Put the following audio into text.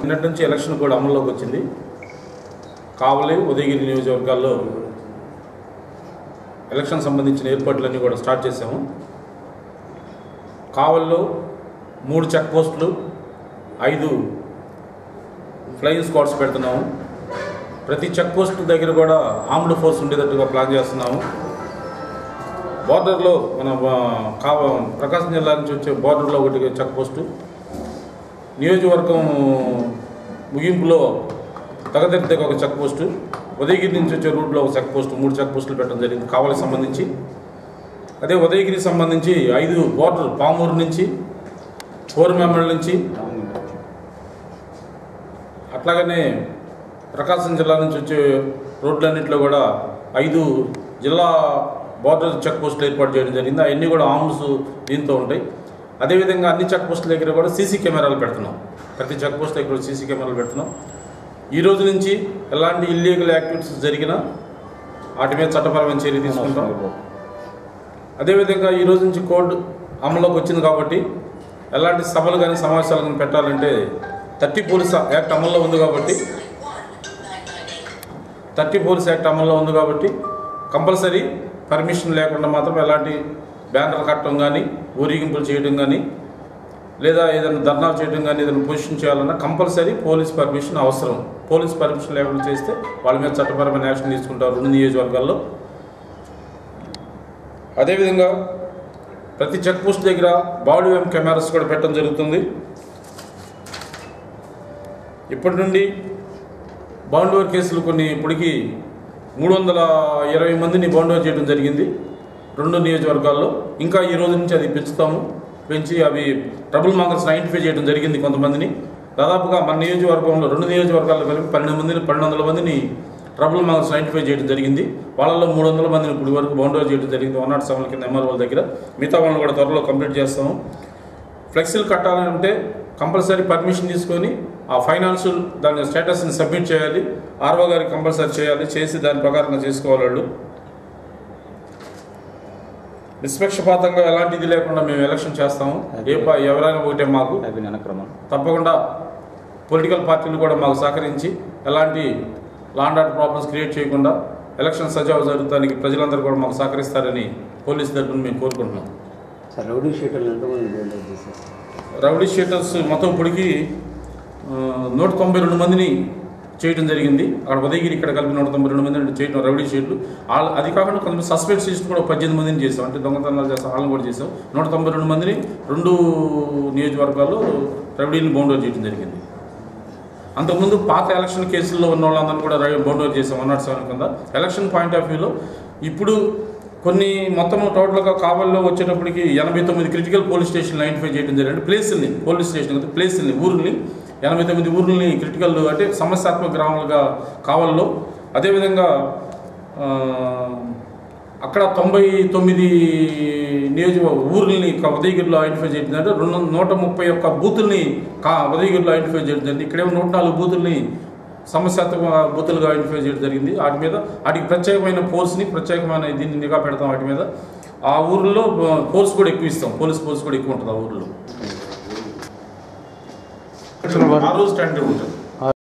నిన్నటి నుంచి ఎలక్షన్ కూడా అమల్లోకి వచ్చింది. కావలి ఉదయగిరి నియోజకవర్గాల్లో ఎలక్షన్ సంబంధించిన ఏర్పాట్లన్నీ కూడా స్టార్ట్ చేసాము కావల్లో మూడు చెక్ పోస్టులు ఐదు ఫ్లయింగ్ స్క్వాడ్స్ పెడుతున్నాము. ప్రతి చెక్ పోస్ట్ దగ్గర కూడా ఆర్మ్డ్ ఫోర్స్ ఉండేటట్టుగా ప్లాన్ చేస్తున్నాము. బార్డర్లో మన కా కావ ప్రకాశం జిల్లా నుంచి వచ్చే బార్డర్లో ఒకటి చెక్ పోస్టు. నియోజకవర్గం ముగింపులో తగదెరి దగ్గర ఒక చెక్ పోస్టు. ఉదయగిరి నుంచి వచ్చే రూట్లో ఒక చెక్ పోస్టు మూడు చెక్ పోస్టులు పెట్టడం జరిగింది కావాలకు సంబంధించి. అదే ఉదయగిరికి సంబంధించి ఐదు బార్డర్ పామూరు నుంచి కోరమెమ్మల నుంచి. అట్లాగనే ప్రకాశం జిల్లా నుంచి వచ్చే రోడ్లన్నింటిలో కూడా ఐదు జిల్లా బార్డర్ చెక్ పోస్టులు ఏర్పాటు చేయడం జరిగింది. అవన్నీ కూడా ఆర్మ్స్ దీంతో ఉంటాయి. అదేవిధంగా అన్ని చెక్ పోస్టుల దగ్గర కూడా సీసీ కెమెరాలు పెడుతున్నాం. ప్రతి చెక్ పోస్ట్ దగ్గర సీసీ కెమెరాలు పెడుతున్నాం. ఈ రోజు నుంచి ఎలాంటి ఇల్లీగల్ యాక్టివిటీస్ జరిగినా వాటి మీద చట్టపరమైన చర్య తీసుకుంటాం. అదేవిధంగా ఈ రోజు నుంచి కోడ్ అమల్లోకి వచ్చింది కాబట్టి ఎలాంటి సభలు కానీ సమావేశాలు కానీ పెట్టాలంటే థర్టీ పోలీస్ యాక్ట్ అమల్లో ఉంది కాబట్టి థర్టీ పోలీస్ యాక్ట్ అమల్లో ఉంది కాబట్టి కంపల్సరీ పర్మిషన్ లేకుండా మాత్రం ఎలాంటి బ్యానర్లు కట్టడం కానీ ఊరేగింపులు చేయడం కానీ లేదా ఏదైనా ధర్నాలు చేయడం కానీ ఏదైనా పొజిషన్ చేయాలన్నా కంపల్సరీ పోలీస్ పర్మిషన్ అవసరం. పోలీస్ పర్మిషన్ లేకుండా చేస్తే వాళ్ళ మీద చట్టపరమైన యాక్షన్ తీసుకుంటారు రెండు నియోజకవర్గాల్లో. అదేవిధంగా ప్రతి చెక్ పోస్ట్ దగ్గర బాడీ వెమ్ కెమెరాస్ కూడా పెట్టడం జరుగుతుంది. ఇప్పటి నుండి బౌండోవర్ కేసులు కొన్ని ఇప్పటికీ మూడు వందల ఇరవై మందిని బౌండోవర్ చేయడం జరిగింది. రెండు నియోజకవర్గాల్లో ఇంకా ఈ రోజు నుంచి అది పెంచుతాము. పెంచి అవి ట్రబుల్ మాంగర్స్ ఐడెంటిఫై చేయడం జరిగింది కొంతమందిని. దాదాపుగా మన నియోజకవర్గంలో రెండు నియోజకవర్గాల్లో కలిపి పన్నెండు మందిని పన్నెండు వందల మందిని ట్రబుల్ మాంగర్స్ ఐడెంటిఫై చేయడం జరిగింది. వాళ్ళలో మూడు వందల మందిని ఇప్పుడు వరకు బౌండోవర్ చేయడం జరిగింది వన్ నాట్ సెవెన్ కింద ఎంఆర్ఓల దగ్గర. మిగతా వాళ్ళని కూడా త్వరలో కంప్లీట్ చేస్తాము. ఫ్లెక్సీలు కట్టాలంటే కంపల్సరీ పర్మిషన్ తీసుకొని ఆ ఫైనాన్షియల్ దాని స్టేటస్ని సబ్మిట్ చేయాలి. ఆర్ఓ గారికి కంపల్సరీ చేయాలి. చేసి దాని ప్రకారంగా చేసుకోవాలి వాళ్ళు. నిష్పక్షపాతంగా ఎలాంటిది లేకుండా మేము ఎలక్షన్ చేస్తాము. ఏ పా ఎవరైనా ఒకటే మాకు. తప్పకుండా పొలిటికల్ పార్టీలు కూడా మాకు సహకరించి ఎలాంటి లాండ్ ఆర్డర్ ప్రాబ్లమ్స్ క్రియేట్ చేయకుండా ఎలక్షన్ సజావు జరుగుతానికి ప్రజలందరూ కూడా మాకు సహకరిస్తారని పోలీస్ తరఫున మేము కోరుకుంటున్నాం. సార్ రౌడీ షీటర్లు రౌడీ షీటర్స్ మొత్తం ఇప్పటికి నూట తొంభై రెండు మందిని చేయడం జరిగింది. అక్కడ ఉదయగిరి ఇక్కడ కలిపి నూట తొంభై రెండు మందిని చేయడం రౌడీ షీట్లు. వాళ్ళు అది కాకుండా కొంతమంది సస్పెక్ట్ షీట్స్ కూడా పద్దెనిమిది మందిని చేసాం అంటే దొంగతనాలు చేస్తాం వాళ్ళని కూడా చేసాం నూట తొంభై రెండు మందిని రెండు నియోజకవర్గాల్లో రౌడీని బౌండర్ చేయడం జరిగింది. అంతకుముందు పాత ఎలక్షన్ కేసుల్లో ఉన్న వాళ్ళందరినీ కూడా బౌండర్ చేసాం వన్ నాట్ సెవెన్ కింద. ఎలక్షన్ పాయింట్ ఆఫ్ వ్యూలో ఇప్పుడు కొన్ని మొత్తం టోటల్గా కావల్లో వచ్చేటప్పటికి ఎనభై తొమ్మిది క్రిటికల్ పోలీస్ స్టేషన్లు ఐడెంటిఫై చేయడం జరిగింది. ప్లేసుల్ని పోలీస్ స్టేషన్ కదా ప్లేసుల్ని ఊరుల్ని ఎనభై తొమ్మిది ఊర్లని క్రిటికల్ అంటే సమస్యాత్మక గ్రామాలుగా కావల్లో. అదేవిధంగా అక్కడ తొంభై తొమ్మిది నియోజక ఊర్లని ఉదయగిరిలో ఐడెంటిఫై చేయడం అంటే రెండు నూట ముప్పై ఒక్క బూతుల్ని కా ఉదయగిరిలో ఐడెంటిఫై చేయడం జరిగింది. ఇక్కడేమో నూట నాలుగు బూతుల్ని సమస్యాత్మక బూతులుగా ఐడెంటిఫై చేయడం జరిగింది. వాటి మీద వాటికి ప్రత్యేకమైన ఫోర్స్ని ప్రత్యేకమైన దీన్ని నిఘా పెడతాం వాటి మీద. ఆ ఊర్లో ఫోర్స్ కూడా ఎక్కువ ఇస్తాం. పోలీస్ ఫోర్స్ కూడా ఎక్కువ ఉంటుంది ఆ ఊర్లో. ఆ రోజు స్టాండర్డ్ ఉంటుంది